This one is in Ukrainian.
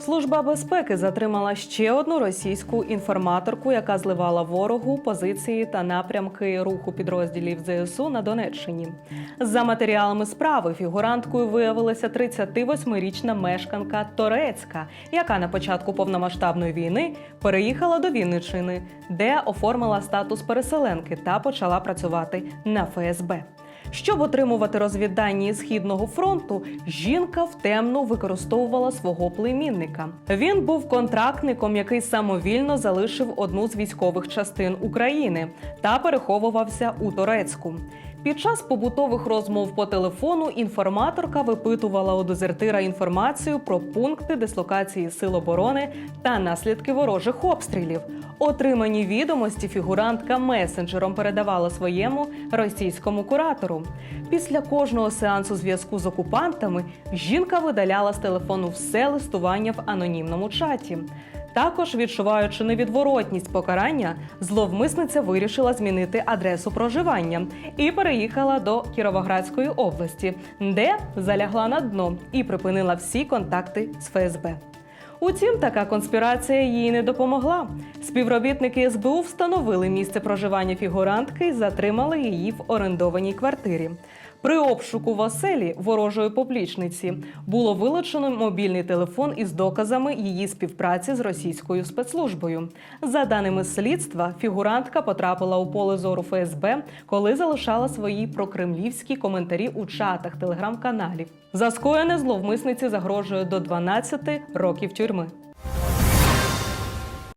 Служба безпеки затримала ще одну російську інформаторку, яка зливала ворогу позиції та напрямки руху підрозділів ЗСУ на Донеччині. За матеріалами справи фігуранткою виявилася 38-річна мешканка Торецька, яка на початку повномасштабної війни переїхала до Вінничини, де оформила статус переселенки та почала працювати на ФСБ. Щоб отримувати розвіддані східного фронту, жінка втемно використовувала свого племінника. Він був контрактником, який самовільно залишив одну з військових частин України та переховувався у Турецьку. Під час побутових розмов по телефону інформаторка випитувала у дезертира інформацію про пункти дислокації сил оборони та наслідки ворожих обстрілів. Отримані відомості фігурантка месенджером передавала своєму російському куратору. Після кожного сеансу зв'язку з окупантами жінка видаляла з телефону все листування в анонімному чаті. Також, відчуваючи невідворотність покарання, зловмисниця вирішила змінити адресу проживання і переїхала до Кіровоградської області, де залягла на дно і припинила всі контакти з ФСБ. Утім, така конспірація їй не допомогла. Співробітники СБУ встановили місце проживання фігурантки і затримали її в орендованій квартирі. При обшуку в ворожої поплічниці було вилучено мобільний телефон із доказами її співпраці з російською спецслужбою. За даними слідства, фігурантка потрапила у поле зору ФСБ, коли залишала свої прокремлівські коментарі у чатах телеграм-каналів. За скоєне зловмисниці загрожує до 12 років тюрми.